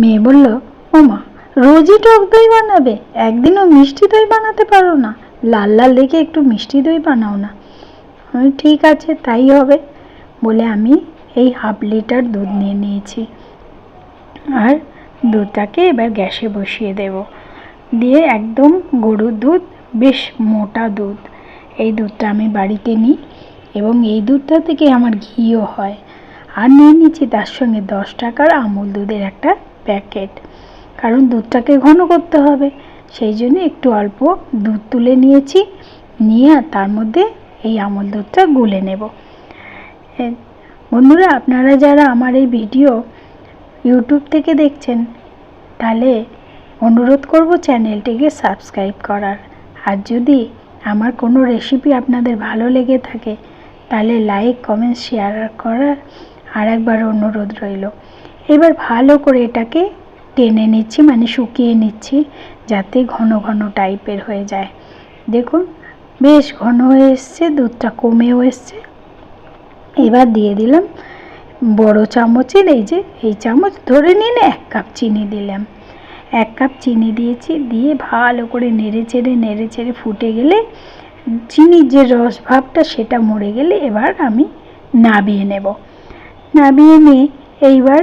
মেয়ে বলল ও মা রোজই টক দই বানাবে। একদিনও মিষ্টি দই বানাতে পারো না। লাল লাল দেখে একটু মিষ্টি দই বানাও না। আমি ঠিক আছে, তাই হবে। বলে আমি এই হাফ লিটার দুধ নিয়ে নিয়েছি। আর দুধটাকে এবার গ্যাসে বসিয়ে দেব। দিয়ে একদম গরুর দুধ, বেশ মোটা দুধ। এই দুধটা আমি বাড়িতে নিই এবং এই দুধটা থেকে আমার ঘিও হয়। আর নিয়ে নিচ্ছি তার সঙ্গে দশ টাকার আমুল দুধের একটা প্যাকেট কারণ দুধটাকে ঘন করতে হবে। সেই জন্য একটু অল্প দুধ তুলে নিয়েছি। নিয়ে তার মধ্যে এই আমুল দুধটা গুলে নেব। বন্ধুরা, আপনারা যারা আমার এই ভিডিও ইউটিউব থেকে দেখছেন, তাহলে অনুরোধ করব চ্যানেলটিকে সাবস্ক্রাইব করার। আর যদি আমার কোনো রেসিপি আপনাদের ভালো লেগে থাকে, তাহলে লাইক কমেন্ট শেয়ার করার আর একবার অনুরোধ রইল। এবার ভালো করে এটাকে টেনে নিচ্ছি মানে শুকিয়ে নিচ্ছি, যাতে ঘন ঘন টাইপের হয়ে যায়। দেখুন, বেশ ঘন হয়ে এসছে, দুধটা কমেও এসছে। এবার দিয়ে দিলাম বড় চামচের এই যে, এই চামচ ধরে নিন, এক কাপ চিনি দিলাম। এক কাপ চিনি দিয়েছি, দিয়ে ভালো করে নেড়ে চেড়ে নেড়ে চেড়ে ফুটে গেলে চিনির যে রস ভাবটা, সেটা মরে গেলে এবার আমি নাবিয়ে নেব। নাবিয়ে নিয়ে এইবার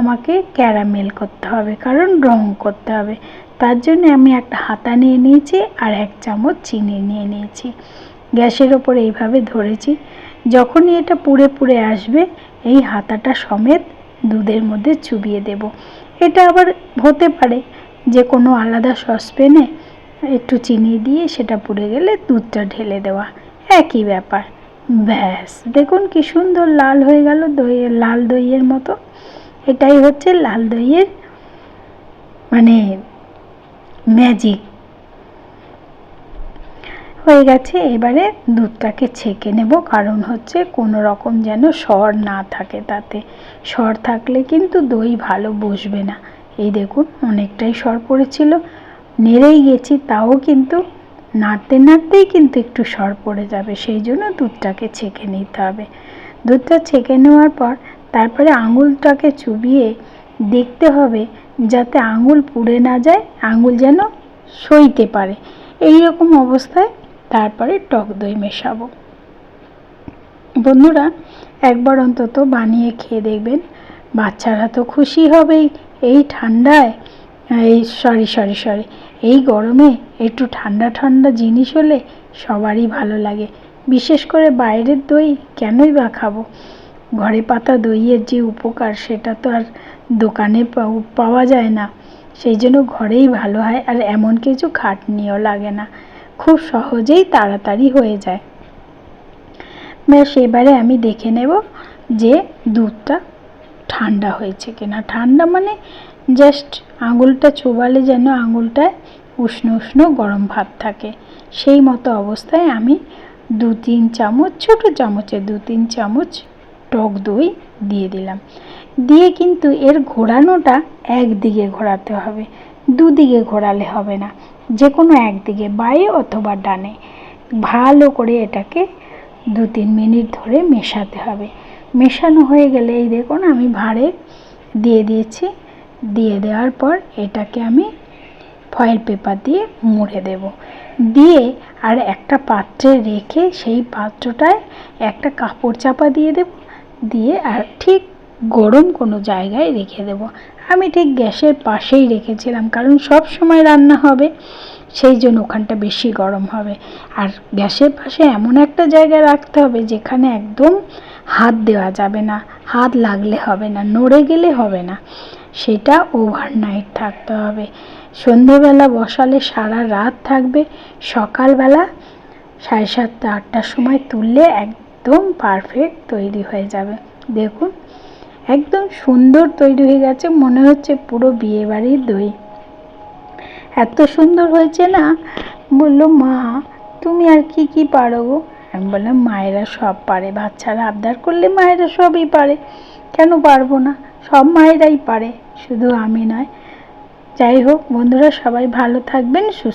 আমাকে ক্যারামেল করতে হবে, কারণ রং করতে হবে। তার জন্য আমি একটা হাতা নিয়ে নিয়েছি আর এক চামচ চিনি নিয়ে নিয়েছি। গ্যাসের ওপর এইভাবে ধরেছি। যখনই এটা পুড়ে পুড়ে আসবে, এই হাতাটা সমেত দুধের মধ্যে চুবিয়ে দেব। এটা আবার হতে পারে যে কোনো আলাদা সসপ্যানে একটু চিনি দিয়ে সেটা পুড়ে গেলে দুধটা ঢেলে দেওয়া। একই ব্যাপার। ব্যাস, দেখুন কি সুন্দর লাল হয়ে গেল দইয়ের লাল দইয়ের মতো। এটাই হচ্ছে লাল দইয়ের মানে ম্যাজিক হয়ে গেছে, এবারে দুধটাকে ছেঁকে নেব, কারণ হচ্ছে কোনো রকম যেন সর না থাকে তাতে। সর থাকলে কিন্তু দই ভালো বসবে না। এই দেখুন, অনেকটাই সর পড়েছিল। নেড়েই গেছি, তাও কিন্তু নাড়তে নাড়তেই কিন্তু একটু সর পড়ে যাবে, সেই জন্য দুধটাকে ছেঁকে নিতে হবে। দুধটা ছেঁকে নেওয়ার পর তারপরে আঙুলটাকে চুবিয়ে দেখতে হবে যাতে আঙুল পুড়ে না যায়, আঙুল যেন সইতে পারে। এই রকম অবস্থায় তারপরে টক দই মেশাবো। বন্ধুরা, একবার অন্তত বানিয়ে খেয়ে দেখবেন, বাচ্চারা তো খুশি হবেই। এই ঠান্ডায়, এই সরি সরি সরি, এই গরমে একটু ঠান্ডা ঠান্ডা জিনিস হলে সবারই ভালো লাগে। বিশেষ করে বাইরের দই কেনই বা খাব? ঘরে পাতা দইয়ের যে উপকার, সেটা তো আর দোকানে পাওয়া যায় না। সেই জন্য ঘরেই ভালো হয়, আর এমন কিছু খাটনিও লাগে না। খুব সহজেই তাড়াতাড়ি হয়ে যায়। ব্যাস, এবারে আমি দেখে নেব যে দুধটা ঠান্ডা হয়েছে কিনা। ঠান্ডা মানে জাস্ট আঙুলটা চোবালে যেন আঙুলটায় উষ্ণ উষ্ণ গরম ভাব থাকে। সেই মতো অবস্থায় আমি দু তিন চামচ, ছোট চামচে দু তিন চামচ টক দই দিয়ে দিলাম। দিয়ে কিন্তু এর ঘোরানোটা একদিকে ঘোরাতে হবে, দুদিকে ঘোরালে হবে না। যে কোনো একদিকে, বায়ে অথবা ডানে। ভালো করে এটাকে দু তিন মিনিট ধরে মেশাতে হবে। মেশানো হয়ে গেলে এই দেখুন আমি ভাঁড়ে দিয়ে দিয়েছি। দিয়ে দেওয়ার পর এটাকে আমি ফয়েল পেপার দিয়ে মুড়ে দেব। দিয়ে আর একটা পাত্রে রেখে সেই পাত্রটায় একটা কাপড় চাপা দিয়ে দেব। দিয়ে আর ঠিক গরম কোনো জায়গায় রেখে দেব। আমি ঠিক গ্যাসের পাশেই রেখেছিলাম, কারণ সব সময় রান্না হবে, সেই জন্য ওখানটা বেশি গরম হবে। আর গ্যাসের পাশে এমন একটা জায়গায় রাখতে হবে, যেখানে একদম হাত দেওয়া যাবে না, হাত লাগলে হবে না, নড়ে গেলে হবে না। সেটা ওভারনাইট থাকতে হবে। সন্ধেবেলা বসালে সারা রাত থাকবে, সকালবেলা সাড়ে সাতটা, আটটার সময় তুললে একদম পারফেক্ট তৈরি হয়ে যাবে। দেখুন, একদম সুন্দর তৈরি হয়ে গেছে, মনে হচ্ছে পুরো বিয়েবাড়ির দই। এত সুন্দর হয়েছে না? বলল, মা, তুমি আর কি কি পারো গো? আমি বললাম, মায়েরা সব পারে, বাচ্চারা আবদার করলে মায়েরা সবই পারে। কেন পারব না? সব মায়েরাই পারে, শুধু আমি নয়। যাই হোক, বন্ধুরা, সবাই ভালো থাকবেন, সুস্থ